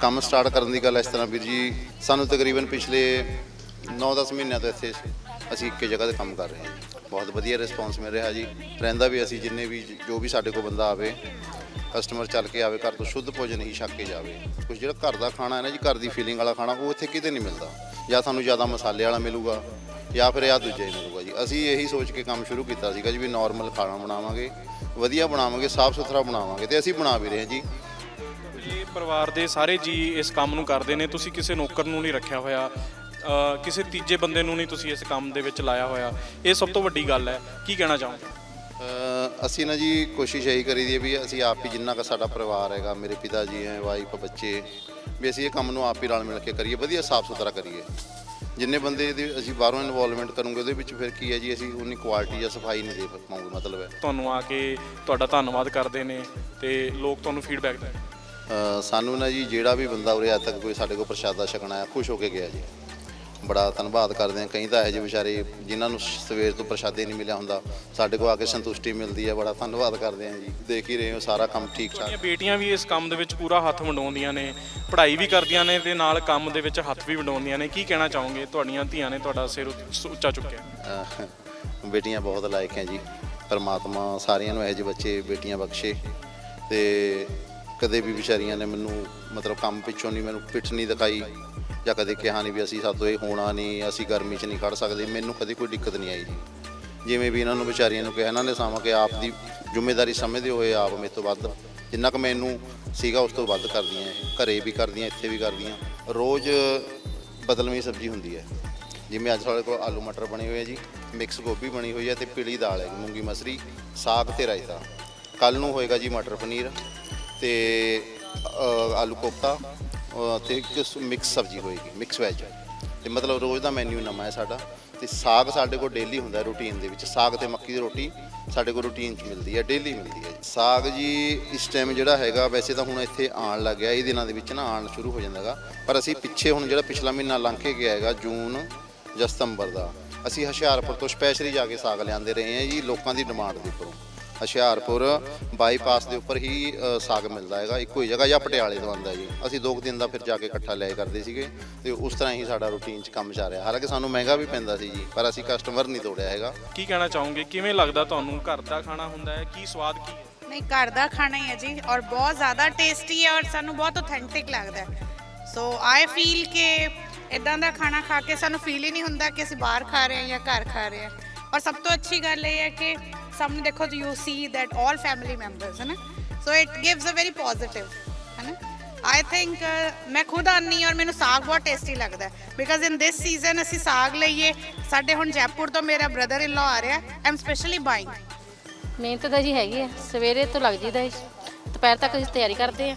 ਕੰਮ ਸਟਾਰਟ ਕਰਨ ਦੀ ਗੱਲ ਇਸ ਤਰ੍ਹਾਂ ਵੀਰ ਜੀ। ਸਾਨੂੰ ਤਕਰੀਬਨ ਪਿਛਲੇ 9-10 ਮਹੀਨਿਆਂ ਤੋਂ ਇੱਥੇ ਅਸੀਂ ਇੱਕੇ ਜਗ੍ਹਾ ਤੇ ਕੰਮ ਕਰ ਰਹੇ ਹਾਂ। ਬਹੁਤ ਵਧੀਆ ਰਿਸਪੌਂਸ ਮਿਲ ਰਿਹਾ ਜੀ। ਰਹਿੰਦਾ ਵੀ ਅਸੀਂ ਜਿੰਨੇ ਵੀ ਜੋ ਵੀ ਸਾਡੇ ਕੋਲ ਬੰਦਾ ਆਵੇ ਕਸਟਮਰ ਚੱਲ ਕੇ ਆਵੇ, ਘਰ ਤੋਂ ਸ਼ੁੱਧ ਭੋਜਨ ਹੀ ਛੱਕ ਕੇ ਜਾਵੇ। ਕੁਝ ਜਿਹੜਾ ਘਰ ਦਾ ਖਾਣਾ ਹੈ ਨਾ ਜੀ, ਘਰ ਦੀ ਫੀਲਿੰਗ ਵਾਲਾ ਖਾਣਾ, ਉਹ ਇੱਥੇ ਕਿਤੇ ਨਹੀਂ ਮਿਲਦਾ। ਜਾਂ ਸਾਨੂੰ ਜ਼ਿਆਦਾ ਮਸਾਲੇ ਵਾਲਾ ਮਿਲੂਗਾ, ਜਾਂ ਫਿਰ ਇਹ ਦੂਜਾ ਹੀ ਮਿਲੂਗਾ ਅਸੀਂ ਇਹੀ ਸੋਚ ਕੇ ਕੰਮ ਸ਼ੁਰੂ ਕੀਤਾ ਸੀਗਾ ਜੀ ਵੀ ਨਾਰਮਲ ਖਾਣਾ ਬਣਾਵਾਂਗੇ ਵਧੀਆ ਬਣਾਵਾਂਗੇ ਸਾਫ਼ ਸੁਥਰਾ ਬਣਾਵਾਂਗੇ ਤੇ ਅਸੀਂ ਬਣਾ ਵੀ ਰਹੇ ਹਾਂ ਜੀ। ਇਹ ਪਰਿਵਾਰ ਦੇ ਸਾਰੇ ਜੀ ਇਸ ਕੰਮ ਨੂੰ ਕਰਦੇ ਨੇ ਤੁਸੀਂ ਕਿਸੇ ਨੌਕਰ ਨੂੰ ਨਹੀਂ ਰੱਖਿਆ ਹੋਇਆ ਅ, ਕਿਸੇ ਤੀਜੇ ਬੰਦੇ ਨੂੰ ਨਹੀਂ ਤੁਸੀਂ ਇਸ ਕੰਮ ਦੇ ਵਿੱਚ ਲਾਇਆ ਹੋਇਆ। ਇਹ ਸਭ ਤੋਂ ਵੱਡੀ ਗੱਲ ਹੈ ਕੀ ਕਹਿਣਾ ਚਾਹੋਗੇ? ਅ, ਅਸੀਂ ਨਾ ਜੀ ਕੋਸ਼ਿਸ਼ ਇਹੀ ਕਰੀ ਦੀ ਹੈ ਵੀ ਅਸੀਂ ਆਪ ਹੀ ਜਿੰਨਾ ਕੁ ਸਾਡਾ ਪਰਿਵਾਰ ਹੈਗਾ ਮੇਰੇ ਪਿਤਾ ਜੀ ਹੈ ਵਾਈਫ ਬੱਚੇ ਵੀ ਅਸੀਂ ਇਹ ਕੰਮ ਨੂੰ ਆਪ ਹੀ ਰਲ ਮਿਲ ਕੇ ਕਰੀਏ ਵਧੀਆ ਸਾਫ਼ ਸੁਥਰਾ ਕਰੀਏ। ਜਿੰਨੇ ਬੰਦੇ ਦੀ ਅਸੀਂ ਬਾਹਰੋਂ ਇਨਵੋਲਵਮੈਂਟ ਕਰੂੰਗੇ ਉਹਦੇ ਵਿੱਚ ਫਿਰ ਕੀ ਹੈ ਜੀ ਅਸੀਂ ਉਨੀ ਕੁਆਲਿਟੀ ਜਾਂ ਸਫ਼ਾਈ ਨਹੀਂ ਦੇ ਪਾਉਂਗੇ ਮਤਲਬ ਹੈ। ਤੁਹਾਨੂੰ ਆ ਕੇ ਤੁਹਾਡਾ ਧੰਨਵਾਦ ਕਰਦੇ ਨੇ ਤੇ ਲੋਕ ਤੁਹਾਨੂੰ ਫੀਡਬੈਕ ਦਿੰਦੇ ਨੇ ਅ, ਸਾਨੂੰ ਨਾ ਜੀ ਜਿਹੜਾ ਵੀ ਬੰਦਾ ਉਰੇ ਅੱਜ ਤੱਕ ਕੋਈ ਸਾਡੇ ਕੋਲ ਪ੍ਰਸ਼ਾਦਾ ਛਕਣਾ ਹੈ ਖੁਸ਼ ਹੋ ਕੇ ਗਿਆ ਜੀ। ਬੜਾ ਧੰਨਵਾਦ ਕਰਦੇ ਹਾਂ। ਕਈ ਤਾਂ ਇਹੋ ਜਿਹੇ ਵਿਚਾਰੇ ਜਿਨ੍ਹਾਂ ਨੂੰ ਸਵੇਰ ਤੋਂ ਪ੍ਰਸ਼ਾਦੇ ਨਹੀਂ ਮਿਲਿਆ ਹੁੰਦਾ। ਸਾਡੇ ਕੋਲ ਆ ਕੇ ਸੰਤੁਸ਼ਟੀ ਮਿਲਦੀ ਹੈ। ਬੜਾ ਧੰਨਵਾਦ ਕਰਦੇ ਹਾਂ ਜੀ। ਦੇਖ ਹੀ ਰਹੇ ਹੋ ਸਾਰਾ ਕੰਮ ਠੀਕ ਠਾਕ। ਬੇਟੀਆਂ ਵੀ ਇਸ ਕੰਮ ਦੇ ਵਿੱਚ ਪੂਰਾ ਹੱਥ ਵੰਡਾਉਂਦੀਆਂ ਨੇ ਪੜ੍ਹਾਈ ਵੀ ਕਰਦੀਆਂ ਨੇ ਤੇ ਨਾਲ ਕੰਮ ਦੇ ਵਿੱਚ ਹੱਥ ਵੀ ਵੰਡਾਉਂਦੀਆਂ ਨੇ। ਕੀ ਕਹਿਣਾ ਚਾਹੋਗੇ? ਤੁਹਾਡੀਆਂ ਧੀਆਂ ਨੇ ਤੁਹਾਡਾ ਸਿਰ ਉੱਚ- ਚੁੱਕਿਆ। ਬੇਟੀਆਂ ਬਹੁਤ ਲਾਇਕ ਹੈ ਜੀ। ਪਰਮਾਤਮਾ ਸਾਰਿਆਂ ਨੂੰ ਇਹੋ ਜਿਹੇ ਬੱਚੇ ਬੇਟੀਆਂ ਬਖਸ਼ੇ। ਤੇ ਕਦੇ ਵੀ ਵਿਚਾਰੀਆਂ ਨੇ ਮੈਨੂੰ ਮਤਲਬ ਕੰਮ ਪਿੱਛੋਂ ਨਹੀਂ ਮੈਨੂੰ ਪਿੱਠ ਨਹੀਂ ਦਿਖਾਈ। ਜਾਂ ਕਦੇ ਕਿਹਾ ਨਹੀਂ ਵੀ ਅਸੀਂ ਸਾਤੋਂ ਇਹ ਹੋਣਾ ਨਹੀਂ, ਅਸੀਂ ਗਰਮੀ 'ਚ ਨਹੀਂ ਖੜ ਸਕਦੇ, ਮੈਨੂੰ ਕਦੇ ਕੋਈ ਦਿੱਕਤ ਨਹੀਂ ਆਈ ਜੀ। ਜਿਵੇਂ ਵੀ ਇਹਨਾਂ ਨੂੰ ਵਿਚਾਰੀਆਂ ਨੂੰ ਕਿਹਾ, ਇਹਨਾਂ ਨੇ ਸਾਵਾਂ ਕਿ ਆਪ ਦੀ ਜ਼ਿੰਮੇਵਾਰੀ ਸਮਝਦੇ ਹੋਏ ਆਪ ਮੇਰੇ ਤੋਂ ਵੱਧ, ਜਿੰਨਾ ਕੁ ਮੈਨੂੰ ਸੀਗਾ ਉਸ ਤੋਂ ਵੱਧ ਕਰਦੀਆਂ ਇਹ, ਘਰੇ ਵੀ ਕਰਦੀਆਂ, ਇੱਥੇ ਵੀ ਕਰਦੀਆਂ। ਰੋਜ਼ ਬਦਲਵੀਂ ਸਬਜ਼ੀ ਹੁੰਦੀ ਹੈ। ਜਿਵੇਂ ਅੱਜ ਸਾਡੇ ਕੋਲ ਆਲੂ ਮਟਰ ਬਣੇ ਹੋਏ ਆ ਜੀ, ਮਿਕਸ ਗੋਭੀ ਬਣੀ ਹੋਈ ਹੈ ਤੇ ਪੀਲੀ ਦਾਲ ਹੈ ਮੂੰਗੀ ਮਸਰੀ, ਸਾਗ ਤੇ ਰਾਇਤਾ। ਕੱਲ ਨੂੰ ਹੋਏਗਾ ਜੀ ਮਟਰ ਪਨੀਰ ਤੇ ਆਲੂ ਕੋਫਤਾ ਤੇ ਇੱਕ ਮਿਕਸ ਸਬਜ਼ੀ ਹੋਏਗੀ ਮਿਕਸ ਵੈਜ ਤੇ ਮਤਲਬ ਰੋਜ਼ ਦਾ ਮੈਨੂ ਨਵਾਂ ਹੈ ਸਾਡਾ। ਤੇ ਸਾਗ ਸਾਡੇ ਕੋਲ ਡੇਲੀ ਹੁੰਦਾ ਰੂਟੀਨ ਦੇ ਵਿੱਚ। ਸਾਗ ਤੇ ਮੱਕੀ ਦੀ ਰੋਟੀ ਸਾਡੇ ਕੋਲ ਰੂਟੀਨ 'ਚ ਮਿਲਦੀ ਹੈ ਡੇਲੀ ਮਿਲਦੀ ਹੈ। ਸਾਗ ਜੀ, ਇਸ ਟਾਈਮ ਜਿਹੜਾ ਹੈਗਾ, ਵੈਸੇ ਤਾਂ ਹੁਣ ਇੱਥੇ ਆਉਣ ਲੱਗ ਗਿਆ। ਇਹ ਦਿਨਾਂ ਦੇ ਵਿੱਚ ਨਾ ਆਉਣ ਸ਼ੁਰੂ ਹੋ ਜਾਂਦਾਗਾ ਪਰ ਅਸੀਂ ਪਿੱਛੇ ਹੁਣ ਜਿਹੜਾ ਪਿਛਲਾ ਮਹੀਨਾ ਲੰਘ ਕੇ ਗਿਆ ਹੈਗਾ, ਜੂਨ ਜਾਂ ਸਤੰਬਰ ਦਾ, ਅਸੀਂ ਹੁਸ਼ਿਆਰਪੁਰ ਤੋਂ ਸਪੈਸ਼ਲੀ ਜਾ ਕੇ ਸਾਗ ਲਿਆਂਦੇ ਰਹੇ ਹਾਂ ਜੀ, ਲੋਕਾਂ ਦੀ ਡਿਮਾਂਡ ਦੇ ਉੱਪਰੋਂ। ਹੁਸ਼ਿਆਰਪੁਰ ਬਾਈਪਾਸ ਦੇ ਉੱਪਰ ਹੀ ਅ, ਸਾਗ ਮਿਲਦਾ ਹੈਗਾ। ਇੱਕੋ ਹੀ ਜਗ੍ਹਾ ਜਾਂ ਪਟਿਆਲੇ ਤੋਂ ਆਉਂਦਾ ਜੀ। ਅਸੀਂ ਦੋ ਕੁ ਦਿਨ ਦਾ ਫਿਰ ਜਾ ਕੇ ਇਕੱਠਾ ਲਿਆ ਕਰਦੇ ਸੀਗੇ ਤੇ ਉਸ ਤਰ੍ਹਾਂ ਹੀ ਸਾਡਾ ਰੂਟੀਨ 'ਚ ਕੰਮ ਚੱਲ ਰਿਹਾ। ਹਾਲਾਂਕਿ ਸਾਨੂੰ ਮਹਿੰਗਾ ਵੀ ਪੈਂਦਾ ਸੀ ਜੀ ਪਰ ਅਸੀਂ ਕਸਟਮਰ ਨਹੀਂ ਤੋੜਿਆ ਹੈਗਾ। ਕੀ ਕਹਿਣਾ ਚਾਹੋਗੇ? ਕਿਵੇਂ ਲੱਗਦਾ ਤੁਹਾਨੂੰ ਘਰ ਦਾ ਖਾਣਾ ਹੁੰਦਾ ਹੈ? ਕੀ ਸਵਾਦ ਕੀ ਹੈ? ਨਹੀਂ ਘਰ ਦਾ ਖਾਣਾ ਹੀ ਹੈ ਜੀ ਔਰ ਬਹੁਤ ਜ਼ਿਆਦਾ ਟੇਸਟੀ ਹੈ ਔਰ ਸਾਨੂੰ ਬਹੁਤ ਆਥੈਂਟਿਕ ਲੱਗਦਾ ਸੋ ਆਈ ਫੀਲ ਕਿ ਇਦਾਂ ਦਾ ਖਾਣਾ ਖਾ ਕੇ ਸਾਨੂੰ ਫੀਲ ਹੀ ਨਹੀਂ ਹੁੰਦਾ ਕਿ ਅਸੀਂ ਬਾਹਰ ਖਾ ਰਹੇ ਹਾਂ ਜਾਂ ਘਰ ਖਾ ਰਹੇ ਹਾਂ। ਔਰ ਸਭ ਤੋਂ ਅੱਛੀ ਗੱਲ ਇਹ ਹੈ ਕਿ ਸਾਹਮਣੇ ਦੇਖੋ you see that all family members ਹੈ ਨਾ so it gives a very positive ਹੈ ਨਾ ਆਈ ਥਿੰਕ ਮੈਂ ਖੁਦ ਆਨੀ ਔਰ ਮੈਨੂੰ ਸਾਗ ਬਹੁਤ ਟੇਸਟੀ ਲੱਗਦਾ ਹੈ ਬਿਕਾਜ਼ ਇਨ ਦਿਸ ਸੀਜ਼ਨ ਅਸੀਂ ਸਾਗ ਲਈਏ ਸਾਡੇ ਹੁਣ ਜੈਪੁਰ ਤੋਂ ਮੇਰਾ ਬ੍ਰਦਰ ਇਨ ਲਾ ਆ ਰਿਹਾ ਆਈ ਐਮ ਸਪੈਸ਼ਲੀ ਬਾਈਂਗ ਮਿਹਨਤ ਤਾਂ ਜੀ ਹੈਗੀ ਆ ਸਵੇਰੇ ਤੋਂ ਲੱਗ ਜੀਦਾ ਜੀ ਦੁਪਹਿਰ ਤੱਕ ਅਸੀਂ ਤਿਆਰੀ ਕਰਦੇ ਆ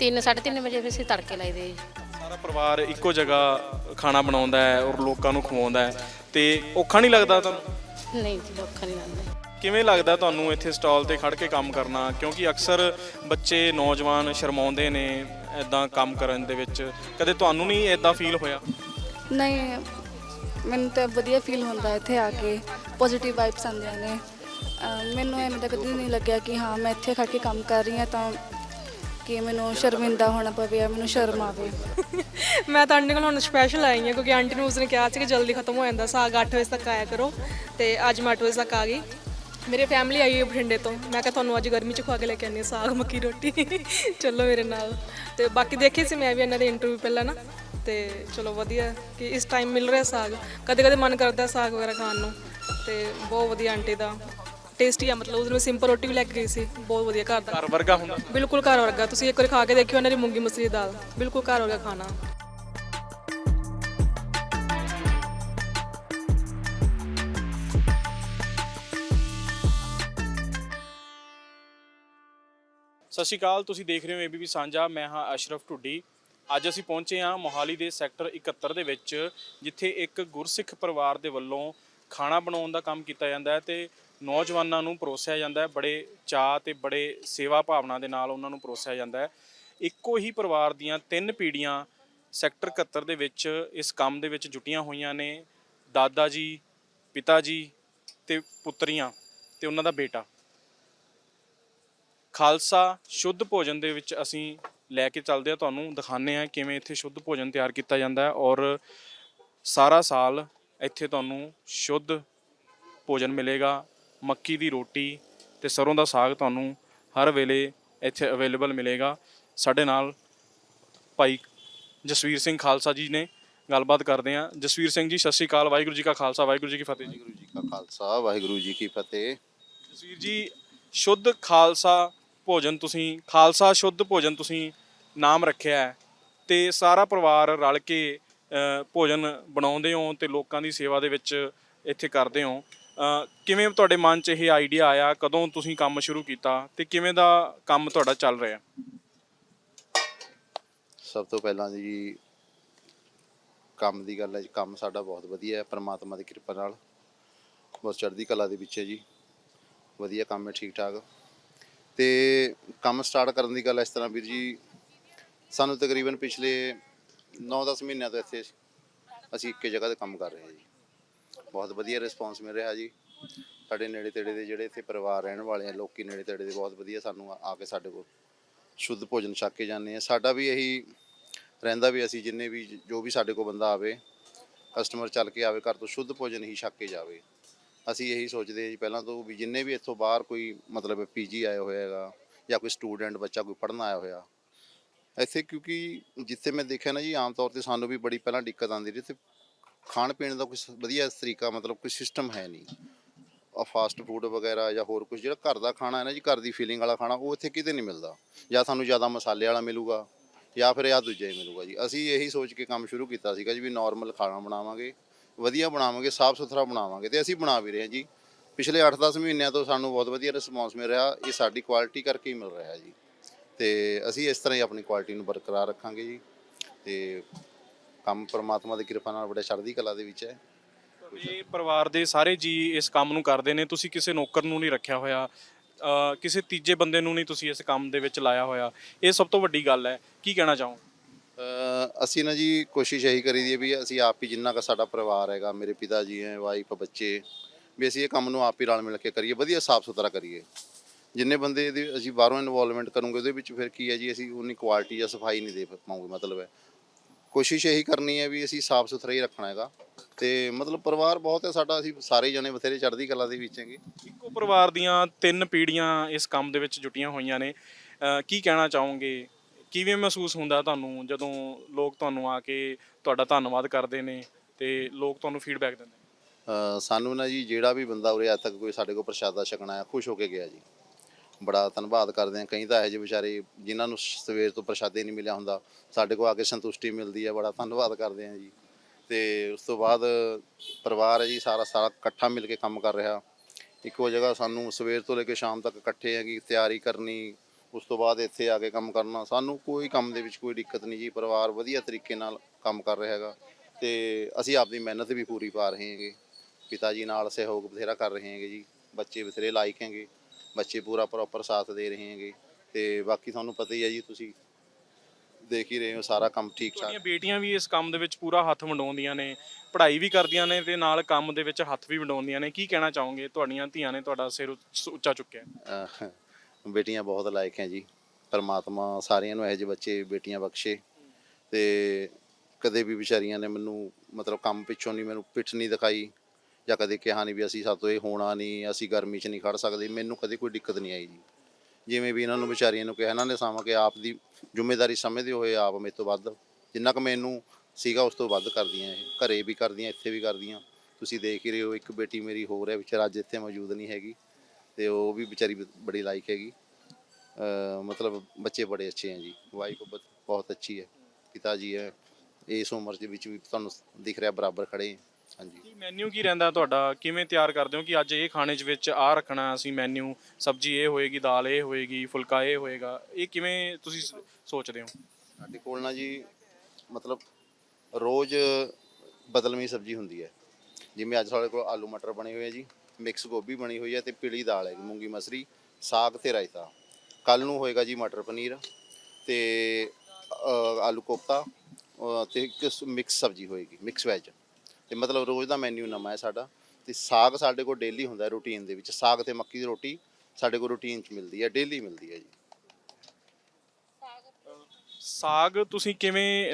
3 3:30 ਵਜੇ ਫਿਰ ਅਸੀਂ ਤੜਕੇ ਲਾਈਦੇ ਜੀ ਸਾਰਾ ਪਰਿਵਾਰ ਇੱਕੋ ਜਗ੍ਹਾ ਖਾਣਾ ਬਣਾਉਂਦਾ ਹੈ ਔਰ ਲੋਕਾਂ ਨੂੰ ਖਵਾਉਂਦਾ ਹੈ ਤੇ ਔਖਾ ਨਹੀਂ ਲੱਗਦਾ ਤੁਹਾਨੂੰ ਨਹੀਂ ਜੀ ਔਖਾ ਨਹੀਂ ਲੱਗਦਾ ਕਿਵੇਂ ਲੱਗਦਾ ਤੁਹਾਨੂੰ ਇੱਥੇ ਸਟਾਲ ਤੇ ਖੜ ਕੇ ਕੰਮ ਕਰਨਾ? ਕਿਉਂਕਿ ਅਕਸਰ ਬੱਚੇ ਨੌਜਵਾਨ ਸ਼ਰਮਾਉਂਦੇ ਨੇ ਐਦਾਂ ਕੰਮ ਕਰਨ ਦੇ ਵਿੱਚ। ਕਦੇ ਤੁਹਾਨੂੰ ਨਹੀਂ ਐਦਾਂ ਫੀਲ ਹੋਇਆ? ਨਹੀਂ ਮੈਨੂੰ ਤਾਂ ਵਧੀਆ ਫੀਲ ਹੁੰਦਾ ਇੱਥੇ ਆ ਕੇ। ਪੋਜ਼ਿਟਿਵ ਵਾਈਬਸ ਆਉਂਦੀਆਂ ਨੇ। ਅਹ ਮੈਨੂੰ ਐਵੇਂ ਤਾਂ ਕਦੇ ਨਹੀਂ ਲੱਗਿਆ ਕਿ ਹਾਂ ਮੈਂ ਇੱਥੇ ਖੜ ਕੇ ਕੰਮ ਕਰ ਰਹੀ ਹਾਂ ਤਾਂ ਕਿ ਮੈਨੂੰ ਸ਼ਰਮਿੰਦਾ ਹੋਣਾ ਪਵੇ ਜਾਂ ਮੈਨੂੰ ਸ਼ਰਮ ਆਵੇ। ਮੈਂ ਤਾਂ ਆਂਟੀ ਕੋਲ ਹੁਣ ਸਪੈਸ਼ਲ ਆਈ ਹਾਂ ਕਿਉਂਕਿ ਆਂਟੀ ਨੂੰ ਉਸਨੇ ਕਿਹਾ ਸੀ ਕਿ ਜਲਦੀ ਖਤਮ ਹੋ ਜਾਂਦਾ ਸਾਗ 8 ਵਜੇ ਤੱਕ ਆਇਆ ਕਰੋ ਤੇ ਅੱਜ ਮੈਂ 8 ਵਜੇ ਤੱਕ ਆ ਗਈ। ਮੇਰੇ ਫੈਮਿਲੀ ਆਈ ਹੈ ਬਠਿੰਡੇ ਤੋਂ। ਮੈਂ ਕਿਹਾ ਤੁਹਾਨੂੰ ਅੱਜ ਗਰਮੀ ਚ ਖਵਾ ਕੇ ਲੈ ਕੇ ਹਾਂ ਸਾਗ ਮੱਕੀ ਰੋਟੀ। ਚਲੋ ਮੇਰੇ ਨਾਲ। ਤੇ ਬਾਕੀ ਦੇਖੀ ਸੀ ਮੈਂ ਵੀ ਇਹਨਾਂ ਦੇ ਇੰਟਰਵਿਊ ਪਹਿਲਾਂ ਨਾ। ਤੇ ਚਲੋ ਵਧੀਆ ਕਿ ਇਸ ਟਾਈਮ ਮਿਲ ਰਿਹਾ ਸਾਗ। ਕਦੇ ਕਦੇ ਮਨ ਕਰਦਾ ਸਾਗ ਵਗੈਰਾ ਖਾਣ ਨੂੰ। ਤੇ ਬਹੁਤ ਵਧੀਆ ਆਂਟੀ ਦਾ ਟੇਸਟੀ ਆ ਮਤਲਬ ਉਸਨੂੰ ਸਿੰਪਲ ਰੋਟੀ ਵੀ ਲੈ ਕੇ ਗਈ ਸੀ। ਬਹੁਤ ਵਧੀਆ ਘਰ ਦਾ। ਘਰ ਵਰਗਾ ਹੁੰਦਾ। ਬਿਲਕੁਲ ਘਰ ਵਰਗਾ। ਤੁਸੀਂ ਇੱਕ ਵਾਰ ਖਾ ਕੇ ਦੇਖਿਓ ਇਹਨਾਂ ਦੀ ਮੂੰਗੀ ਮਸਰੀ ਦੀ ਦਾਲ। ਬਿਲਕੁਲ ਘਰ ਵਰਗਾ ਖਾਣਾ। ਸਤਿ ਸ਼੍ਰੀ ਅਕਾਲ, ਤੁਸੀਂ ਦੇਖ ਰਹੇ ਹੋ ਏਬੀਪੀ ਸਾਂਝਾ, ਮੈਂ ਹਾਂ ਅਸ਼ਰਫ ਢੁੱਡੀ। ਅੱਜ ਅਸੀਂ ਪਹੁੰਚੇ ਹਾਂ ਮੋਹਾਲੀ ਦੇ ਸੈਕਟਰ 71 ਦੇ ਵਿੱਚ, ਜਿੱਥੇ ਇੱਕ ਗੁਰਸਿੱਖ ਪਰਿਵਾਰ ਦੇ ਵੱਲੋਂ ਖਾਣਾ ਬਣਾਉਣ ਦਾ ਕੰਮ ਕੀਤਾ ਜਾਂਦਾ ਹੈ ਤੇ ਨੌਜਵਾਨਾਂ ਨੂੰ ਪਰੋਸਿਆ ਜਾਂਦਾ ਹੈ, ਬੜੇ ਚਾਅ ਤੇ ਬੜੇ ਸੇਵਾ ਭਾਵਨਾ ਦੇ ਨਾਲ ਉਹਨਾਂ ਨੂੰ ਪਰੋਸਿਆ ਜਾਂਦਾ ਹੈ। ਇੱਕੋ ਹੀ ਪਰਿਵਾਰ ਦੀਆਂ ਤਿੰਨ ਪੀੜ੍ਹੀਆਂ ਸੈਕਟਰ 71 ਦੇ ਵਿੱਚ ਇਸ ਕੰਮ ਦੇ ਵਿੱਚ ਜੁਟੀਆਂ ਹੋਈਆਂ ਨੇ, ਦਾਦਾ ਜੀ, ਪਿਤਾ ਜੀ ਤੇ ਪੁੱਤਰੀਆਂ ਤੇ ਉਹਨਾਂ ਦਾ ਬੇਟਾ। ਖਾਲਸਾ ਸ਼ੁੱਧ ਭੋਜਨ ਦੇ ਵਿੱਚ ਅਸੀਂ ਲੈ ਕੇ ਚੱਲਦੇ ਆ ਤੁਹਾਨੂੰ ਦਿਖਾਉਂਦੇ ਆ ਕਿਵੇਂ ਇੱਥੇ ਸ਼ੁੱਧ ਭੋਜਨ ਤਿਆਰ ਕੀਤਾ ਜਾਂਦਾ ਹੈ ਔਰ ਸਾਰਾ ਸਾਲ ਇੱਥੇ ਤੁਹਾਨੂੰ ਸ਼ੁੱਧ ਭੋਜਨ ਮਿਲੇਗਾ ਮੱਕੀ ਦੀ ਰੋਟੀ ਤੇ ਸਰੋਂ ਦਾ ਸਾਗ ਤੁਹਾਨੂੰ ਹਰ ਵੇਲੇ ਇੱਥੇ ਅਵੇਲੇਬਲ ਮਿਲੇਗਾ। ਸਾਡੇ ਨਾਲ ਭਾਈ ਜਸਵੀਰ ਸਿੰਘ ਖਾਲਸਾ ਜੀ ਨੇ ਗੱਲਬਾਤ ਕਰਦੇ ਆ ਜਸਵੀਰ ਸਿੰਘ ਜੀ ਸਤਿ ਸ਼੍ਰੀ ਅਕਾਲ ਵਾਹਿਗੁਰੂ ਜੀ ਕਾ ਖਾਲਸਾ ਵਾਹਿਗੁਰੂ ਜੀ ਕੀ ਫਤਿਹ ਜੀ। ਵਾਹਿਗੁਰੂ ਜੀ ਕਾ ਖਾਲਸਾ ਵਾਹਿਗੁਰੂ ਜੀ ਕੀ ਫਤਿਹ। ਜਸਵੀਰ ਜੀ ਸ਼ੁੱਧ ਖਾਲਸਾ ਭੋਜਨ ਤੁਸੀਂ, ਖਾਲਸਾ ਸ਼ੁੱਧ ਭੋਜਨ ਤੁਸੀਂ ਨਾਮ ਰੱਖਿਆ ਹੈ ਤੇ ਸਾਰਾ ਪਰਿਵਾਰ ਰਲ ਕੇ ਭੋਜਨ ਬਣਾਉਂਦੇ ਹੋ ਤੇ ਲੋਕਾਂ ਦੀ ਸੇਵਾ ਦੇ ਵਿੱਚ ਇੱਥੇ ਕਰਦੇ ਹੋ। ਕਿਵੇਂ ਤੁਹਾਡੇ ਮਨ 'ਚ ਇਹ ਆਈਡੀਆ ਆਇਆ? ਕਦੋਂ ਤੁਸੀਂ ਕੰਮ ਸ਼ੁਰੂ ਕੀਤਾ ਤੇ ਕਿਵੇਂ ਦਾ ਕੰਮ ਤੁਹਾਡਾ ਚੱਲ ਰਿਹਾ? ਸਭ ਤੋਂ ਪਹਿਲਾਂ ਜੀ, ਕੰਮ ਦੀ ਗੱਲ ਹੈ ਜੀ, ਕੰਮ ਸਾਡਾ ਬਹੁਤ ਵਧੀਆ ਹੈ, ਪਰਮਾਤਮਾ ਦੀ ਕਿਰਪਾ ਨਾਲ। ਬਹੁਤ ਚੜ੍ਹਦੀ ਕਲਾ ਦੇ ਵਿੱਚ ਹੈ ਜੀ। ਵਧੀਆ ਕੰਮ ਹੈ ਠੀਕ ਠਾਕ ਤੇ ਕੰਮ ਸਟਾਰਟ ਕਰਨ ਦੀ ਗੱਲ ਇਸ ਤਰ੍ਹਾਂ ਵੀਰ ਜੀ, ਸਾਨੂੰ ਤਕਰੀਬਨ ਪਿਛਲੇ 9-10 ਮਹੀਨਿਆਂ ਤੋਂ ਇੱਥੇ ਅਸੀਂ ਇੱਕੇ ਜਗ੍ਹਾ ਤੇ ਕੰਮ ਕਰ ਰਹੇ ਹਾਂ ਜੀ। ਬਹੁਤ ਵਧੀਆ ਰਿਸਪੌਂਸ ਮਿਲ ਰਿਹਾ ਜੀ। ਸਾਡੇ ਨੇੜੇ ਤੇੜੇ ਦੇ ਜਿਹੜੇ ਇੱਥੇ ਪਰਿਵਾਰ ਰਹਿਣ ਵਾਲੇ ਆ, ਲੋਕੀ ਨੇੜੇ ਤੇੜੇ ਦੇ ਬਹੁਤ ਵਧੀਆ ਸਾਨੂੰ ਆ- ਕੇ ਸਾਡੇ ਕੋਲ ਸ਼ੁੱਧ ਭੋਜਨ ਛਕ ਕੇ ਜਾਂਦੇ ਆ। ਸਾਡਾ ਵੀ ਇਹੀ ਰਹਿੰਦਾ ਵੀ ਅਸੀਂ ਜਿੰਨੇ ਵੀ, ਜੋ ਵੀ ਸਾਡੇ ਕੋਲ ਬੰਦਾ ਆਵੇ ਕਸਟਮਰ ਚੱਲ ਕੇ ਆਵੇ, ਘਰ ਤੋਂ ਸ਼ੁੱਧ ਭੋਜਨ ਹੀ ਛਕ ਕੇ ਜਾਵੇ। ਅਸੀਂ ਇਹੀ ਸੋਚਦੇ ਹਾਂ ਜੀ ਪਹਿਲਾਂ ਤੋਂ ਵੀ ਜਿੰਨੇ ਵੀ ਇੱਥੋਂ ਬਾਹਰ ਕੋਈ ਮਤਲਬ ਪੀਜੀ ਆਇਆ ਹੋਇਆ ਹੈਗਾ ਜਾਂ ਕੋਈ ਸਟੂਡੈਂਟ ਬੱਚਾ ਕੋਈ ਪੜ੍ਹਨ ਆਇਆ ਹੋਇਆ, ਇੱਥੇ ਕਿਉਂਕਿ ਜਿੱਥੇ ਮੈਂ ਦੇਖਿਆ ਨਾ ਜੀ ਆਮ ਤੌਰ ਤੇ ਸਾਨੂੰ ਵੀ ਬੜੀ ਪਹਿਲਾਂ ਦਿੱਕਤ ਆਉਂਦੀ ਰਹੀ ਤੇ ਖਾਣ ਪੀਣ ਦਾ ਕੋਈ ਸ- ਵਧੀਆ ਤਰੀਕਾ ਮਤਲਬ ਕੋਈ ਸਿਸਟਮ ਹੈ ਨਹੀਂ। ਆ ਫਾਸਟ ਫੂਡ ਵਗੈਰਾ ਜਾਂ ਹੋਰ ਕੁਝ ਜਿਹੜਾ ਘਰ ਦਾ ਖਾਣਾ ਹੈ ਨਾ ਜੀ, ਘਰ ਦੀ ਫੀਲਿੰਗ ਵਾਲਾ ਖਾਣਾ, ਉਹ ਇੱਥੇ ਕਿਤੇ ਨਹੀਂ ਮਿਲਦਾ। ਜਾਂ ਸਾਨੂੰ ਜ਼ਿਆਦਾ ਮਸਾਲੇ ਵਾਲਾ ਮਿਲੂਗਾ ਜਾਂ ਫਿਰ ਆ ਦੂਜਾ ਹੀ ਮਿਲੂਗਾ ਜੀ। ਅਸੀਂ ਇਹੀ ਸੋਚ ਕੇ ਕੰਮ ਸ਼ੁਰੂ ਕੀਤਾ ਸੀਗਾ ਜੀ ਵੀ ਨਾਰਮਲ ਖਾਣਾ ਬਣਾਵਾਂਗੇ। ਵਧੀਆ ਬਣਾਵਾਂਗੇ, ਸਾਫ਼ ਸੁਥਰਾ ਬਣਾਵਾਂਗੇ ਤੇ ਅਸੀਂ ਬਣਾ ਵੀ ਰਹੇ ਹਾਂ ਜੀ। ਪਿਛਲੇ 8-10 ਮਹੀਨਿਆਂ ਤੋਂ ਸਾਨੂੰ ਬਹੁਤ ਵਧੀਆ ਰਿਸਪੌਂਸ ਮਿਲ ਰਿਹਾ, ਇਹ ਸਾਡੀ ਕੁਆਲਿਟੀ ਕਰਕੇ ਹੀ ਮਿਲ ਰਿਹਾ ਜੀ। ਤੇ ਅਸੀਂ ਇਸ ਤਰ੍ਹਾਂ ਹੀ ਆਪਣੀ ਕੁਆਲਿਟੀ ਨੂੰ ਬਰਕਰਾਰ ਰੱਖਾਂਗੇ ਜੀ। ਤੇ ਕੰਮ ਪਰਮਾਤਮਾ ਦੀ ਕਿਰਪਾ ਨਾਲ ਬੜੇ ਚੜ੍ਹਦੀ ਕਲਾ ਦੇ ਵਿੱਚ ਹੈ। ਇਹ ਪਰਿਵਾਰ ਦੇ ਸਾਰੇ ਜੀ ਇਸ ਕੰਮ ਨੂੰ ਕਰਦੇ ਨੇ, ਤੁਸੀਂ ਕਿਸੇ ਨੌਕਰ ਨੂੰ ਨਹੀਂ ਰੱਖਿਆ ਹੋਇਆ ਕਿਸੇ ਤੀਜੇ ਬੰਦੇ ਨੂੰ ਨਹੀਂ ਤੁਸੀਂ ਇਸ ਕੰਮ ਦੇ ਵਿੱਚ ਲਾਇਆ ਹੋਇਆ। ਇਹ ਸਭ ਤੋਂ ਵੱਡੀ ਗੱਲ ਹੈ। ਕੀ ਕਹਿਣਾ ਚਾਹੋ ਅਸੀਂ ਨਾ ਜੀ ਕੋਸ਼ਿਸ਼ ਇਹੀ ਕਰੀ ਦੀ ਹੈ ਵੀ ਅਸੀਂ ਆਪ ਹੀ ਜਿੰਨਾ ਕੁ ਸਾਡਾ ਪਰਿਵਾਰ ਹੈਗਾ ਮੇਰੇ ਪਿਤਾ ਜੀ ਹੈ ਵਾਈਫ ਬੱਚੇ ਵੀ ਅਸੀਂ ਇਹ ਕੰਮ ਨੂੰ ਆਪ ਹੀ ਰਲ ਮਿਲ ਕੇ ਕਰੀਏ ਵਧੀਆ ਸਾਫ਼ ਸੁਥਰਾ ਕਰੀਏ। ਜਿੰਨੇ ਬੰਦੇ ਇਹਦੇ ਅਸੀਂ ਬਾਹਰੋਂ ਇਨਵੋਲਵਮੈਂਟ ਕਰੂੰਗੇ ਉਹਦੇ ਵਿੱਚ ਫਿਰ ਕੀ ਹੈ ਜੀ ਅਸੀਂ ਉਨੀ ਕੁਆਲਿਟੀ ਜਾਂ ਸਫ਼ਾਈ ਨਹੀਂ ਦੇ ਪਾਉਂਗੇ ਮਤਲਬ ਹੈ। ਕੋਸ਼ਿਸ਼ ਇਹੀ ਕਰਨੀ ਹੈ ਵੀ ਅਸੀਂ ਸਾਫ਼ ਸੁਥਰਾ ਹੀ ਰੱਖਣਾ ਹੈਗਾ। ਤੇ ਮਤਲਬ ਪਰਿਵਾਰ ਬਹੁਤ ਹੈ ਸਾਡਾ ਅਸੀਂ ਸਾਰੇ ਜਣੇ ਬਥੇਰੇ ਚੜ੍ਹਦੀ ਕਲਾ ਦੇ ਵਿੱਚ ਹੈਗੇ। ਇੱਕੋ ਪਰਿਵਾਰ ਦੀਆਂ ਤਿੰਨ ਪੀੜ੍ਹੀਆਂ ਇਸ ਕੰਮ ਦੇ ਵਿੱਚ ਜੁਟੀਆਂ ਹੋਈਆਂ ਨੇ। ਅ, ਕੀ ਕਹਿਣਾ ਚਾਹੋਗੇ? ਕਿਵੇਂ ਮਹਿਸੂਸ ਹੁੰਦਾ ਤੁਹਾਨੂੰ ਜਦੋਂ ਲੋਕ ਤੁਹਾਨੂੰ ਆ ਕੇ ਤੁਹਾਡਾ ਧੰਨਵਾਦ ਕਰਦੇ ਨੇ ਤੇ ਲੋਕ ਤੁਹਾਨੂੰ ਫੀਡਬੈਕ ਦਿੰਦੇ ਨੇ? ਸਾਨੂੰ ਨਾ ਜੀ ਜਿਹੜਾ ਵੀ ਬੰਦਾ ਉਰੇ ਅੱਜ ਤੱਕ ਕੋਈ ਸਾਡੇ ਕੋਲ ਪ੍ਰਸ਼ਾਦਾ ਛਕਣਾ ਆ ਖੁਸ਼ ਹੋ ਕੇ ਗਿਆ ਜੀ। ਬੜਾ ਧੰਨਵਾਦ ਕਰਦੇ ਆ ਕਈ ਤਾਂ ਇਹੋ ਜਿਹੇ ਵਿਚਾਰੇ ਜਿਨ੍ਹਾਂ ਨੂੰ ਸਵੇਰ ਤੋਂ ਪ੍ਰਸ਼ਾਦੇ ਨਹੀਂ ਮਿਲਿਆ ਹੁੰਦਾ, ਸਾਡੇ ਕੋਲ ਆ ਕੇ ਸੰਤੁਸ਼ਟੀ ਮਿਲਦੀ ਹੈ, ਬੜਾ ਧੰਨਵਾਦ ਕਰਦੇ ਆ ਜੀ। ਤੇ ਉਸ ਤੋਂ ਬਾਅਦ ਪਰਿਵਾਰ ਹੈ ਜੀ, ਸਾਰਾ ਸਾਰਾ ਇਕੱਠਾ ਮਿਲ ਕੇ ਕੰਮ ਕਰ ਰਿਹਾ। ਇੱਕੋ ਜਗ੍ਹਾ ਸਾਨੂੰ ਸਵੇਰ ਤੋਂ ਲੈ ਕੇ ਸ਼ਾਮ ਤੱਕ ਇਕੱਠੇ ਹੈਗੀ, ਤਿਆਰੀ ਕਰਨੀ ਉਸ ਤੋਂ ਬਾਅਦ ਇੱਥੇ ਆ ਕੇ ਕੰਮ ਕਰਨਾ। ਸਾਨੂੰ ਕੋਈ ਕੰਮ ਦੇ ਵਿੱਚ ਕੋਈ ਦਿੱਕਤ ਨਹੀਂ ਜੀ। ਪਰਿਵਾਰ ਵਧੀਆ ਤਰੀਕੇ ਨਾਲ ਕੰਮ ਕਰ ਰਿਹਾ ਹੈਗਾ। ਤੇ ਅਸੀਂ ਆਪਦੀ ਮਿਹਨਤ ਵੀ ਪੂਰੀ ਪਾ ਰਹੇ ਹੈਗੇ। ਪਿਤਾ ਜੀ ਨਾਲ ਸਹਿਯੋਗ ਬਥੇਰਾ ਕਰ ਰਹੇ ਹੈਗੇ ਜੀ। ਬੱਚੇ ਬਥੇਰੇ ਲਾਇਕ ਹੈਗੇ। ਬੱਚੇ ਪੂਰਾ ਪ੍ਰੋਪਰ ਸਾਥ ਦੇ ਰਹੇ ਹੈਗੇ। ਤੇ ਬਾਕੀ ਤੁਹਾਨੂੰ ਪਤਾ ਹੀ ਹੈ ਜੀ ਤੁਸੀਂ ਦੇਖ ਹੀ ਰਹੇ ਹੋ ਸਾਰਾ ਕੰਮ ਠੀਕ ਠਾਕ ਬੇਟੀਆਂ ਵੀ ਇਸ ਕੰਮ ਦੇ ਵਿੱਚ ਪੂਰਾ ਹੱਥ ਵੰਡਾਉਂਦੀਆਂ ਨੇ ਪੜ੍ਹਾਈ ਵੀ ਕਰਦੀਆਂ ਨੇ ਤੇ ਨਾਲ ਕੰਮ ਦੇ ਵਿੱਚ ਹੱਥ ਵੀ ਵੰਡਾਉਂਦੀਆਂ ਨੇ। ਕੀ ਕਹਿਣਾ ਚਾਹੋਗੇ? ਤੁਹਾਡੀਆਂ ਧੀਆਂ ਨੇ ਤੁਹਾਡਾ ਸਿਰ ਉੱਚ- ਚੁੱਕਿਆ। ਬੇਟੀਆਂ ਬਹੁਤ ਲਾਇਕ ਹੈ ਜੀ। ਪਰਮਾਤਮਾ ਸਾਰਿਆਂ ਨੂੰ ਇਹੋ ਜਿਹੇ ਬੱਚੇ, ਬੇਟੀਆਂ ਬਖਸ਼ੇ। ਤੇ ਕਦੇ ਵੀ ਵਿਚਾਰੀਆਂ ਨੇ ਮੈਨੂੰ ਮਤਲਬ ਕੰਮ ਪਿੱਛੋਂ ਨਹੀਂ ਮੈਨੂੰ ਪਿੱਠ ਨਹੀਂ ਦਿਖਾਈ ਜਾਂ ਕਦੇ ਕਿਹਾ ਨਹੀਂ ਵੀ ਅਸੀਂ ਸਾਤੋਂ ਇਹ ਹੋਣਾ ਨਹੀਂ, ਅਸੀਂ ਗਰਮੀ 'ਚ ਨਹੀਂ ਖੜ ਸਕਦੇ। ਮੈਨੂੰ ਕਦੇ ਕੋਈ ਦਿੱਕਤ ਨਹੀਂ ਆਈ ਜੀ। ਜਿਵੇਂ ਵੀ ਇਹਨਾਂ ਨੂੰ ਵਿਚਾਰੀਆਂ ਨੂੰ ਕਿਹਾ, ਇਹਨਾਂ ਨੇ ਸਾਵਾਂ ਕਿ ਆਪ ਦੀ ਜ਼ਿੰਮੇਵਾਰੀ ਸਮਝਦੇ ਹੋਏ ਆਪ ਮੇਰੇ ਤੋਂ ਵੱਧ, ਜਿੰਨਾ ਕੁ ਮੈਨੂੰ ਸੀਗਾ ਉਸ ਤੋਂ ਵੱਧ ਕਰਦੀਆਂ ਇਹ। ਘਰੇ ਵੀ ਕਰਦੀਆਂ, ਇੱਥੇ ਵੀ ਕਰਦੀਆਂ। ਤੁਸੀਂ ਦੇਖ ਹੀ ਰਹੇ ਹੋ, ਇੱਕ ਬੇਟੀ ਮੇਰੀ ਹੋਰ ਹੈ, ਵਿਚਾਰਾ ਅੱਜ ਇੱਥੇ ਮੌਜੂਦ ਨਹੀਂ ਹੈਗੀ। ਤੇ ਉਹ ਵੀ ਵਿਚਾਰੀ ਬੜੀ ਲਾਇਕ ਹੈਗੀ। ਮਤਲਬ ਬੱਚੇ ਬੜੇ ਅੱਛੇ ਹੈ ਜੀ। ਵਾਈਫ ਬਹੁਤ ਅੱਛੀ ਹੈ। ਪਿਤਾ ਜੀ ਹੈ। ਇਸ ਉਮਰ ਦੇ ਵਿੱਚ ਵੀ ਤੁਹਾਨੂੰ ਦਿਖ ਰਿਹਾ ਬਰਾਬਰ ਖੜੇ। ਹਾਂਜੀ। ਕੀ ਮੈਨੂ ਕੀ ਰਹਿੰਦਾ ਤੁਹਾਡਾ? ਕਿਵੇਂ ਤਿਆਰ ਕਰਦੇ ਹੋ ਕਿ ਅੱਜ ਇਹ ਖਾਣੇ 'ਚ ਵਿੱਚ ਆ ਰੱਖਣਾ ਅਸੀਂ ਮੈਨੂ ਸਬਜ਼ੀ ਇਹ ਹੋਏਗੀ ਦਾਲ ਇਹ ਹੋਏਗੀ ਫੁਲਕਾ ਇਹ ਹੋਏਗਾ। ਇਹ ਕਿਵੇਂ ਤੁਸੀਂ ਸੋਚਦੇ ਹੋ? ਸਾਡੇ ਕੋਲ ਨਾ ਜੀ ਮਤਲਬ ਰੋਜ਼ ਬਦਲਵੀਂ ਸਬਜ਼ੀ ਹੁੰਦੀ ਹੈ। ਜਿਵੇਂ ਅੱਜ ਸਾਡੇ ਕੋਲ ਆਲੂ ਮਟਰ ਬਣੇ ਹੋਏ ਆ ਜੀ। ਮਿਕਸ ਗੋਭੀ ਬਣੀ ਹੋਈ ਹੈ ਤੇ ਪੀਲੀ ਦਾਲ ਹੈ ਮੂੰਗੀ ਮਸਰੀ ਸਾਗ ਤੇ ਰਾਇਤਾ। ਕੱਲ ਨੂੰ ਹੋਏਗਾ ਜੀ ਮਟਰ ਪਨੀਰ ਤੇ ਅ, ਆਲੂ ਕੋਫਤਾ ਅ, ਤੇ ਇੱਕ ਮਿਕਸ ਸਬਜ਼ੀ ਹੋਏਗੀ ਮਿਕਸ ਵੈਜ। ਤੇ ਮਤਲਬ ਰੋਜ਼ ਦਾ ਮੈਨੂ ਨਵਾਂ ਹੈ ਸਾਡਾ ਤੇ ਸਾਗ ਸਾਡੇ ਕੋਲ ਡੇਲੀ ਹੁੰਦਾ ਰੂਟੀਨ ਦੇ ਵਿੱਚ। ਸਾਗ ਤੇ ਮੱਕੀ ਦੀ ਰੋਟੀ ਸਾਡੇ ਕੋਲ ਰੂਟੀਨ 'ਚ ਮਿਲਦੀ ਹੈ ਡੇਲੀ ਮਿਲਦੀ ਹੈ ਜੀ। ਸਾਗ ਤੁਸੀਂ ਕਿਵੇਂ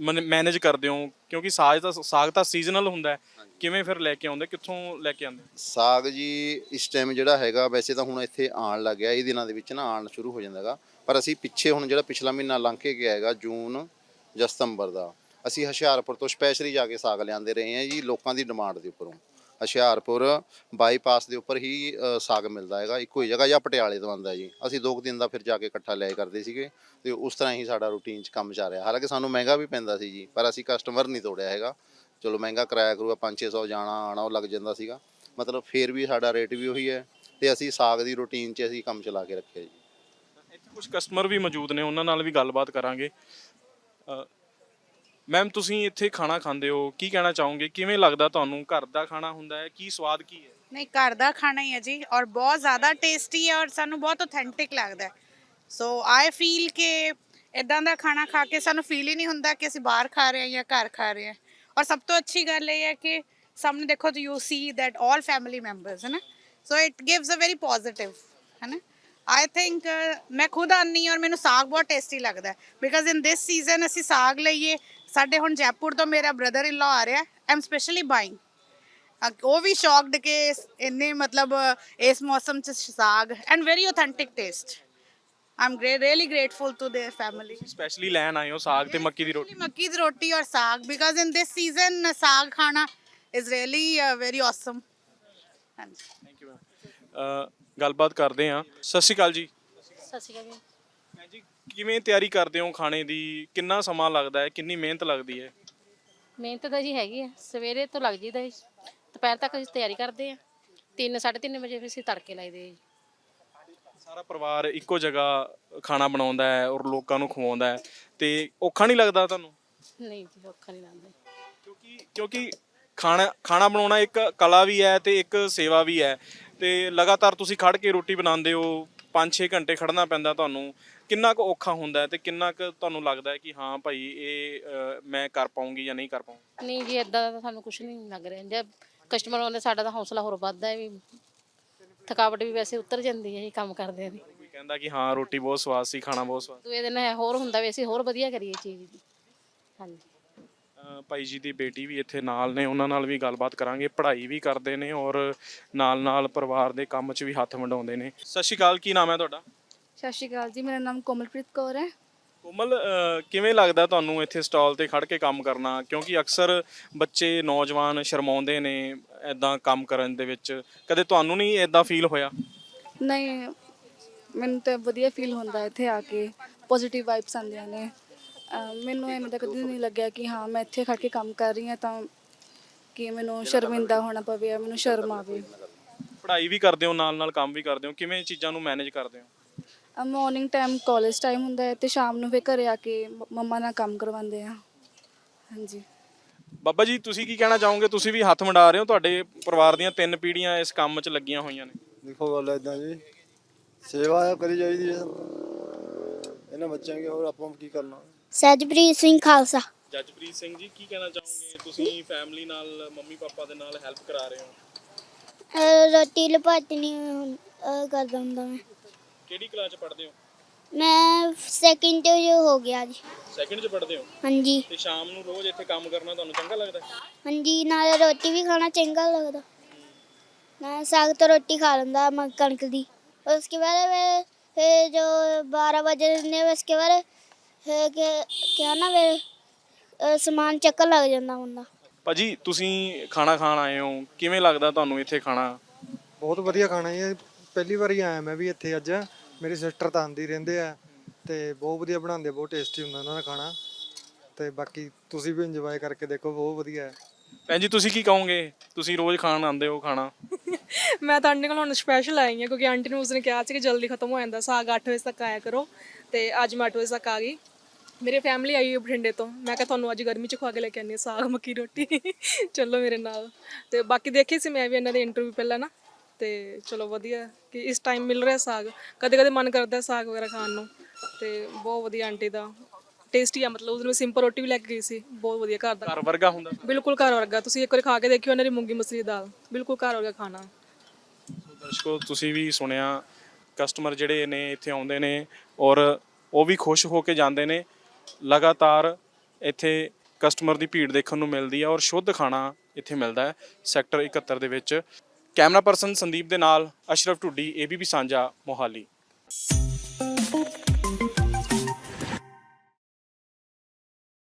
ਮੈਨੇਜ ਕਰਦੇ ਹੋ? ਕਿਉਂਕਿ ਸਾਗ ਤਾਂ ਸਾਗ ਤਾਂ ਸੀਜ਼ਨਲ ਹੁੰਦਾ ਹੈ। ਕਿਵੇਂ ਫਿਰ ਲੈ ਕੇ ਆਉਂਦੇ? ਕਿੱਥੋਂ ਲੈ ਕੇ ਆਉਂਦੇ? ਸਾਗ ਜੀ ਇਸ ਟਾਈਮ ਜਿਹੜਾ ਹੈਗਾ ਵੈਸੇ ਤਾਂ ਹੁਣ ਇੱਥੇ ਆਉਣ ਲੱਗ ਗਿਆ। ਇਹ ਦਿਨਾਂ ਦੇ ਵਿੱਚ ਨਾ ਆਉਣ ਸ਼ੁਰੂ ਹੋ ਜਾਂਦਾ ਹੈਗਾ। ਪਰ ਅਸੀਂ ਪਿੱਛੇ ਹੁਣ ਜਿਹੜਾ ਪਿਛਲਾ ਮਹੀਨਾ ਲੰਘ ਕੇ ਗਿਆ ਹੈਗਾ ਜੂਨ ਜਾਂ ਸਤੰਬਰ ਦਾ ਅਸੀਂ ਹੁਸ਼ਿਆਰਪੁਰ ਤੋਂ ਸਪੈਸ਼ਲੀ ਜਾ ਕੇ ਸਾਗ ਲਿਆਂਦੇ ਰਹੇ ਹਾਂ ਜੀ ਲੋਕਾਂ ਦੀ ਡਿਮਾਂਡ ਦੇ ਉੱਪਰੋਂ। ਹੁਸ਼ਿਆਰਪੁਰ ਬਾਈਪਾਸ ਦੇ ਉੱਪਰ ਹੀ ਅ, ਸਾਗ ਮਿਲਦਾ ਹੈਗਾ। ਇੱਕੋ ਹੀ ਜਗ੍ਹਾ ਜਾਂ ਪਟਿਆਲੇ ਤੋਂ ਆਉਂਦਾ ਜੀ। ਅਸੀਂ ਦੋ ਕੁ ਦਿਨ ਦਾ ਫਿਰ ਜਾ ਕੇ ਇਕੱਠਾ ਲਿਆ ਕਰਦੇ ਸੀਗੇ ਤੇ ਉਸ ਤਰ੍ਹਾਂ ਹੀ ਸਾਡਾ ਰੂਟੀਨ 'ਚ ਕੰਮ ਚੱਲ ਰਿਹਾ। ਹਾਲਾਂਕਿ ਸਾਨੂੰ ਮਹਿੰਗਾ ਵੀ ਪੈਂਦਾ ਸੀ ਜੀ ਪਰ ਅਸੀਂ ਕਸਟਮਰ ਨਹੀਂ ਤੋੜਿਆ ਹੈਗਾ। ਚਲੋ ਮਹਿੰਗਾ ਕਿਰਾਇਆ ਕਰੂਗਾ 5-600 ਜਾਣਾ ਆਣਾ ਉਹ ਲੱਗ ਜਾਂਦਾ ਸੀਗਾ। ਮਤਲਬ ਫੇਰ ਵੀ ਸਾਡਾ ਰੇਟ ਵੀ ਉਹੀ ਹੈ ਤੇ ਅਸੀਂ ਸਾਗ ਦੀ ਰੂਟੀਨ 'ਚ ਅਸੀਂ ਕੰਮ ਚਲਾ ਕੇ ਰੱਖਿਆ ਜੀ। ਇੱਥੇ ਕੁਝ ਕਸਟਮਰ ਵੀ ਮੌਜੂਦ ਨੇ ਉਹਨਾਂ ਨਾਲ ਵੀ ਗੱਲਬਾਤ ਕਰਾਂਗੇ। ਮੈਮ ਤੁਸੀਂ ਇੱਥੇ ਖਾਣਾ ਖਾਂਦੇ ਹੋ, ਕੀ ਕਹਿਣਾ ਚਾਹੋਗੇ? ਕਿਵੇਂ ਲੱਗਦਾ ਤੁਹਾਨੂੰ ਘਰ ਦਾ ਖਾਣਾ ਹੁੰਦਾ ਹੈ? ਕੀ ਸਵਾਦ ਕੀ ਹੈ? ਨਹੀਂ, ਘਰ ਦਾ ਖਾਣਾ ਹੀ ਹੈ ਜੀ, ਔਰ ਬਹੁਤ ਜ਼ਿਆਦਾ ਟੇਸਟੀ ਹੈ ਔਰ ਸਾਨੂੰ ਬਹੁਤ ਆਥੈਂਟਿਕ ਲੱਗਦਾ ਸੋ ਆਈ ਫੀਲ ਕਿ ਇਦਾਂ ਦਾ ਖਾਣਾ ਖਾ ਕੇ ਸਾਨੂੰ ਫੀਲ ਹੀ ਨਹੀਂ ਹੁੰਦਾ ਕਿ ਅਸੀਂ ਬਾਹਰ ਖਾ ਰਹੇ ਹਾਂ ਜਾਂ ਘਰ ਖਾ ਰਹੇ ਹਾਂ। ਔਰ ਸਭ ਤੋਂ ਅੱਛੀ ਗੱਲ ਇਹ ਹੈ ਕਿ ਸਾਹਮਣੇ ਦੇਖੋ you see that all family members ਹੈ ਨਾ? So it gives a very positive ਹੈ ਨਾ? ਆਈ ਥਿੰਕ ਮੈਂ ਖੁਦ ਆਨੀ ਔਰ ਮੈਨੂੰ ਸਾਗ ਬਹੁਤ ਟੇਸਟੀ ਲੱਗਦਾ ਹੈ ਬਿਕਾਜ਼ ਇਨ ਦਿਸ ਸੀਜ਼ਨ ਅਸੀਂ ਸਾਗ ਲਈਏ ਸਾਡੇ ਹੁਣ ਜੈਪੁਰ ਤੋਂ ਮੇਰਾ ਬ੍ਰਦਰ ਇਨ ਲਾ ਆ ਰਿਹਾ ਆਈ ਐਮ ਸਪੈਸ਼ਲੀ ਬਾਈਂਗ ਅ- ਉਹ ਵੀ ਸ਼ੌਕਡ ਕਿ ਇਸ- ਇੰਨੇ ਮਤਲਬ ਇਸ ਮੌਸਮ ਚ ਸਾਗ and very authentic taste I am really grateful to their family specially ਲੈਣ ਆਏ ਹੋ ਸਾਗ ਤੇ ਮੱਕੀ ਦੀ ਰੋਟੀ ਮੱਕੀ ਦੀ ਰੋਟੀ ਔਰ ਸਾਗ ਬਿਕਾਜ਼ ਇਨ ਦਿਸ ਸੀਜ਼ਨ ਸਾਗ ਖਾਣਾ ਇਜ਼ ਰੀਅਲੀ ਵੈਰੀ ਔਸਮ ਹਾਂਜੀ ਥੈਂਕ ਯੂ ਮੈਮ ਗੱਲਬਾਤ ਕਰਦੇ ਹਾਂ। ਸਤਿ ਸ਼੍ਰੀ ਅਕਾਲ ਜੀ। ਸਤਿ ਸ਼੍ਰੀ ਅਕਾਲ ਜੀ। ਭੈਣ ਜੀ ਕਿਵੇਂ ਤਿਆਰੀ ਕਰਦੇ ਹੋ ਖਾਣੇ ਦੀ? ਕਿੰਨਾ ਸਮਾਂ ਲੱਗਦਾ ਹੈ? ਕਿੰਨੀ ਮਿਹਨਤ ਲੱਗਦੀ ਹੈ? ਮਿਹਨਤ ਤਾਂ ਜੀ ਹੈਗੀ ਆ ਸਵੇਰੇ ਤੋਂ ਲੱਗ ਜੀਦਾ ਜੀ। ਦੁਪਹਿਰ ਤੱਕ ਅਸੀਂ ਤਿਆਰੀ ਕਰਦੇ ਆ 3 3:30 ਵਜੇ ਫਿਰ ਅਸੀਂ ਤੜਕੇ ਲਾਈਦੇ ਆ ਜੀ। ਸਾਰਾ ਪਰਿਵਾਰ ਇੱਕੋ ਜਗ੍ਹਾ ਖਾਣਾ ਬਣਾਉਂਦਾ ਹੈ ਔਰ ਲੋਕਾਂ ਨੂੰ ਖਵਾਉਂਦਾ ਹੈ। ਤੇ ਔਖਾ ਨਹੀਂ ਲੱਗਦਾ ਤੁਹਾਨੂੰ? ਨਹੀਂ ਜੀ ਔਖਾ ਨਹੀਂ ਲੱਗਦਾ ਜੀ। ਕਿਉਂਕਿ ਕਿਉਂਕਿ ਖਾਣਾ ਖਾਣਾ ਬਣਾਉਣਾ ਇੱਕ ਕਲਾ ਵੀ ਹੈ ਤੇ ਇੱਕ ਸੇਵਾ ਵੀ ਹੈ। ਤੇ ਲਗਾਤਾਰ ਤੁਸੀਂ ਖੜ ਕੇ ਰੋਟੀ ਬਣਾਉਂਦੇ ਹੋ 5-6 ਘੰਟੇ ਖੜਨਾ ਪੈਂਦਾ ਤੁਹਾਨੂੰ ਕਿੰਨਾ ਕੁ ਔਖਾ ਹੁੰਦਾ ਹੈ ਤੇ ਕਿੰਨਾ ਕੁ ਤੁਹਾਨੂੰ ਲੱਗਦਾ ਹੈ ਕਿ ਹਾਂ ਭਾਈ ਇਹ ਅ, ਮੈਂ ਕਰ ਪਾਉਂਗੀ ਜਾਂ ਨਹੀਂ ਕਰ ਪਾਉਂਗੀ? ਨਹੀਂ ਜੀ ਇਦਾਂ ਦਾ ਤਾਂ ਸਾਨੂੰ ਕੁਝ ਨਹੀਂ ਲੱਗ ਰਿਹਾ। ਜੇ ਕਸਟਮਰ ਆਉਂਦੇ ਸਾਡਾ ਤਾਂ ਹੌਸਲਾ ਹੋਰ ਵੱਧਦਾ ਹੈ ਵੀ ਥਕਾਵਟ ਵੀ ਵੈਸੇ ਉਤਰ ਜਾਂਦੀ ਹੈ ਜੀ ਕੰਮ ਕਰਦੇ ਦੀ। ਕੋਈ ਕਹਿੰਦਾ ਕਿ ਹਾਂ ਰੋਟੀ ਬਹੁਤ ਸਵਾਦ ਸੀ ਖਾਣਾ ਬਹੁਤ ਸਵਾਦ ਦੂਏ ਦਿਨ ਇਹ ਹੋਰ ਹੁੰਦਾ ਵੀ ਅਸੀਂ ਹੋਰ ਵਧੀਆ ਕਰੀਏ ਚੀਜ਼ ਦੀ ਹਾਂਜੀ। ਭਾਈ ਜੀ ਦੀ ਬੇਟੀ ਵੀ ਇੱਥੇ ਨਾਲ ਨੇ ਉਹਨਾਂ ਨਾਲ ਵੀ ਗੱਲਬਾਤ ਕਰਾਂਗੇ ਪੜ੍ਹਾਈ ਵੀ ਕਰਦੇ ਨੇ ਔਰ ਨਾਲ ਨਾਲ ਪਰਿਵਾਰ ਦੇ ਕੰਮ 'ਚ ਵੀ ਹੱਥ ਵੰਡਾਉਂਦੇ ਨੇ। ਸਤਿ ਸ਼੍ਰੀ ਅਕਾਲ ਕੀ ਨਾਮ ਹੈ ਤੁਹਾਡਾ? ਸਤਿ ਸ਼੍ਰੀ ਅਕਾਲ ਜੀ ਮੇਰਾ ਨਾਮ ਕੋਮਲਪ੍ਰੀਤ ਕੌਰ ਹੈ। ਕੋਮਲ ਕਿਵੇਂ ਲੱਗਦਾ ਤੁਹਾਨੂੰ ਇੱਥੇ ਸਟਾਲ ਤੇ ਖੜ ਕੇ ਕੰਮ ਕਰਨਾ? ਕਿਉਂਕਿ ਅਕਸਰ ਬੱਚੇ ਨੌਜਵਾਨ ਸ਼ਰਮਾਉਂਦੇ ਨੇ ਐਦਾਂ ਕੰਮ ਕਰਨ ਦੇ ਵਿੱਚ। ਕਦੇ ਤੁਹਾਨੂੰ ਨਹੀਂ ਐਦਾਂ ਫੀਲ ਹੋਇਆ? ਨਹੀਂ ਮੈਨੂੰ ਤਾਂ ਵਧੀਆ ਫੀਲ ਹੁੰਦਾ ਇੱਥੇ ਆ ਕੇ ਪੋਜ਼ਿਟਿਵ ਵਾਈਬਸ ਆਉਂਦੀਆਂ ਨੇ। ਅਹ ਮੈਨੂੰ ਐਵੇਂ ਤਾਂ ਕਦੇ ਨਹੀਂ ਲੱਗਿਆ ਕਿ ਹਾਂ ਮੈਂ ਇੱਥੇ ਖੜ ਕੇ ਕੰਮ ਕਰ ਰਹੀ ਹਾਂ ਤਾਂ ਕਿ ਮੈਨੂੰ ਸ਼ਰਮਿੰਦਾ ਹੋਣਾ ਪਵੇ ਜਾਂ ਮੈਨੂੰ ਸ਼ਰਮ ਆਵੇ। ਪੜ੍ਹਾਈ ਵੀ ਕਰਦੇ ਹੋ ਨਾਲ ਨਾਲ ਕੰਮ ਵੀ ਕਰਦੇ ਹੋ ਕਿਵੇਂ ਚੀਜ਼ਾਂ ਨੂੰ ਮੈਨੇਜ ਕਰਦੇ ਹੋ? ਮਾਰਨਿੰਗ ਟਾਈਮ ਕਾਲਜ ਟਾਈਮ ਹੁੰਦਾ ਹੈ ਤੇ ਸ਼ਾਮ ਨੂੰ ਫਿਰ ਘਰੇ ਆ ਕੇ ਮ- ਮੰਮਾ ਨਾਲ ਕੰਮ ਕਰਵਾਉਂਦੇ ਆ। ਹਾਂਜੀ। ਬਾਬਾ ਜੀ ਤੁਸੀਂ ਕੀ ਕਹਿਣਾ ਚਾਹੋਗੇ? ਤੁਸੀਂ ਵੀ ਹੱਥ ਵੰਡਾ ਰਹੇ ਹੋ ਤੁਹਾਡੇ ਪਰਿਵਾਰ ਦੀਆਂ ਤਿੰਨ ਪੀੜ੍ਹੀਆਂ ਇਸ ਕੰਮ 'ਚ ਲੱਗੀਆਂ ਹੋਈਆਂ ਨੇ। ਦੇਖੋ ਗੱਲ ਇਦਾਂ ਜੀ ਸੇਵਾ ਕਰੀ ਜਾਈਦੀ ਹੈ। ਇਹਨਾਂ ਬੱਚਿਆਂ ਦੀ ਹੋਰ ਆਪਾਂ ਕੀ ਕਰਨਾ? ਸਹਿਜਪ੍ਰੀਤ ਸਿੰਘ ਖਾਲਸਾ ਜੱਜਪ੍ਰੀਤ ਸਿੰਘ ਜੀ ਕੀ ਕਹਿਣਾ ਚਾਹੋਗੇ ਤੁਸੀਂ ਫੈਮਿਲੀ ਨਾਲ ਮੰਮੀ ਪਾਪਾ ਦੇ ਨਾਲ ਹੈਲਪ ਕਰਾ ਰਹੇ ਹੋ ਅਹ ਰੋਟੀ ਲਪਾਟਣੀ ਅਹ ਕਰਦਾ ਹੁੰਦਾ ਮੈਂ ਕਿਹੜੀ ਕਲਾਸ 'ਚ ਪੜ੍ਹਦੇ ਹੋ ਮੈਂ ਸੈਕਿੰਡ ਹੋ ਗਿਆ ਜੀ ਸੈਕਿੰਡ 'ਚ ਪੜ੍ਹਦੇ ਹੋ ਹਾਂਜੀ ਤੇ ਸ਼ਾਮ ਨੂੰ ਰੋਜ਼ ਇੱਥੇ ਕੰਮ ਕਰਨਾ ਤੁਹਾਨੂੰ ਚੰਗਾ ਲੱਗਦਾ ਹੈ? ਹਾਂਜੀ ਨਾਲ ਰੋਟੀ ਵੀ ਖਾਣਾ ਚੰਗਾ ਲੱਗਦਾ ਮੈਂ ਸਾਗ ਤੋਂ ਰੋਟੀ ਖਾ ਲੈਂਦਾ ਮੈਂ ਕਣਕ ਦੀ उसके बाद वे- फिर जो बारह बजे ने उसके बाद ਹੈ ਕਿ ਕਿਆ ਨਾ ਵੇ ਸਮਾਨ ਚੱਕਰ ਲੱਗ ਜਾਂਦਾ ਹੁੰਦਾ ਭਾਜੀ ਤੁਸੀਂ ਖਾਣਾ ਖਾਣ ਆਏ ਹੋ। ਕਿਵੇਂ ਲੱਗਦਾ ਤੁਹਾਨੂੰ ਇੱਥੇ ਖਾਣਾ? ਬਹੁਤ ਵਧੀਆ ਖਾਣਾ ਹੈ ਪਹਿਲੀ ਵਾਰੀ ਆਇਆ ਮੈਂ ਵੀ ਇੱਥੇ ਅੱਜ। ਮੇਰੀ ਸਿਸਟਰ ਤਾਂ ਆਂਦੀ ਰਹਿੰਦੇ ਆ ਤੇ ਬਹੁਤ ਵਧੀਆ ਬਣਾਉਂਦੇ ਬਹੁਤ ਟੇਸਟੀ ਹੁੰਦਾ ਉਹਨਾਂ ਦਾ ਖਾਣਾ। ਤੇ ਬਾਕੀ ਤੁਸੀਂ ਵੀ ਇੰਜੋਏ ਕਰਕੇ ਦੇਖੋ ਬਹੁਤ ਵਧੀਆ। ਹੈ ਭੈਣ ਜੀ ਤੁਸੀਂ ਕੀ ਕਹੋਗੇ? ਤੁਸੀਂ ਰੋਜ਼ ਖਾਣ ਆਉਂਦੇ ਹੋ ਖਾਣਾ? ਮੈਂ ਤਾਂ ਆਂਟੀ ਕੋਲ ਸਪੈਸ਼ਲ ਆਈ ਹਾਂ ਕਿਉਂਕਿ ਆਂਟੀ ਨੂੰ ਉਸਨੇ ਕਿਹਾ ਸੀ ਕਿ ਜਲਦੀ ਖਤਮ ਹੋ ਜਾਂਦਾ ਸਾਗ 8 ਵਜੇ ਤੱਕ ਆਇਆ ਕਰੋ। ਤੇ ਅੱਜ ਮੈਂ 8 ਵਜੇ ਤੱਕ ਆ ਗਈ। ਮੇਰੇ ਫੈਮਿਲੀ ਆਈ ਹੋਈ ਬਠਿੰਡੇ ਤੋਂ। ਮੈਂ ਕਿਹਾ ਤੁਹਾਨੂੰ ਅੱਜ ਗਰਮੀ ਚ ਖਵਾ ਕੇ ਲੈ ਕੇ ਆਨੀ ਹਾਂ ਸਾਗ ਮੱਕੀ ਰੋਟੀ। ਚਲੋ ਮੇਰੇ ਨਾਲ। ਤੇ ਬਾਕੀ ਦੇਖੀ ਸੀ ਮੈਂ ਵੀ ਇਹਨਾਂ ਦੇ ਇੰਟਰਵਿਊ ਪਹਿਲਾਂ ਨਾ। ਤੇ ਚਲੋ ਵਧੀਆ ਕਿ ਇਸ ਟਾਈਮ ਮਿਲ ਰਿਹਾ ਸਾਗ। ਕਦੇ ਕਦੇ ਮਨ ਕਰਦਾ ਸਾਗ ਵਗੈਰਾ ਖਾਣ ਨੂੰ। ਤੇ ਬਹੁਤ ਵਧੀਆ ਆਂਟੀ ਦਾ ਟੇਸਟੀ ਆ ਮਤਲਬ ਉਹਨੂੰ ਸਿੰਪਲ ਰੋਟੀ ਵੀ ਲੈ ਕੇ ਗਈ ਸੀ। ਬਹੁਤ ਵਧੀਆ ਘਰ ਦਾ। ਘਰ ਵਰਗਾ ਹੁੰਦਾ ਬਿਲਕੁਲ ਘਰ ਵਰਗਾ। ਤੁਸੀਂ ਇੱਕ ਵਾਰੀ ਖਾ ਕੇ ਦੇਖਿਓ ਇਹਨਾਂ ਦੀ ਮੂੰਗੀ ਮਸਰੀ ਦੀ ਦਾਲ। ਬਿਲਕੁਲ ਘਰ ਵਰਗਾ ਖਾਣਾ। ਦਰਸ਼ਕੋ ਤੁਸੀਂ ਵੀ ਸੁਣਿਆ ਕਸਟਮਰ ਜਿਹੜੇ ਨੇ ਇੱਥੇ ਆਉਂਦੇ ਨੇ ਔਰ ਉਹ ਵੀ ਖੁਸ਼ ਹੋ ਕੇ ਜਾਂਦੇ ਨੇ। ਲਗਾਤਾਰ ਇੱਥੇ ਕਸਟਮਰ ਦੀ ਭੀੜ ਦੇਖਣ ਨੂੰ ਮਿਲਦੀ ਹੈ ਔਰ ਸ਼ੁੱਧ ਖਾਣਾ ਇੱਥੇ ਮਿਲਦਾ ਹੈ ਸੈਕਟਰ 71 ਦੇ ਵਿੱਚ। ਕੈਮਰਾ ਪਰਸਨ ਸੰਦੀਪ ਦੇ ਨਾਲ ਅਸ਼ਰਫ ਢੁੱਡੀ ਏਬੀਪੀ ਸਾਂਝਾ, ਮੋਹਾਲੀ।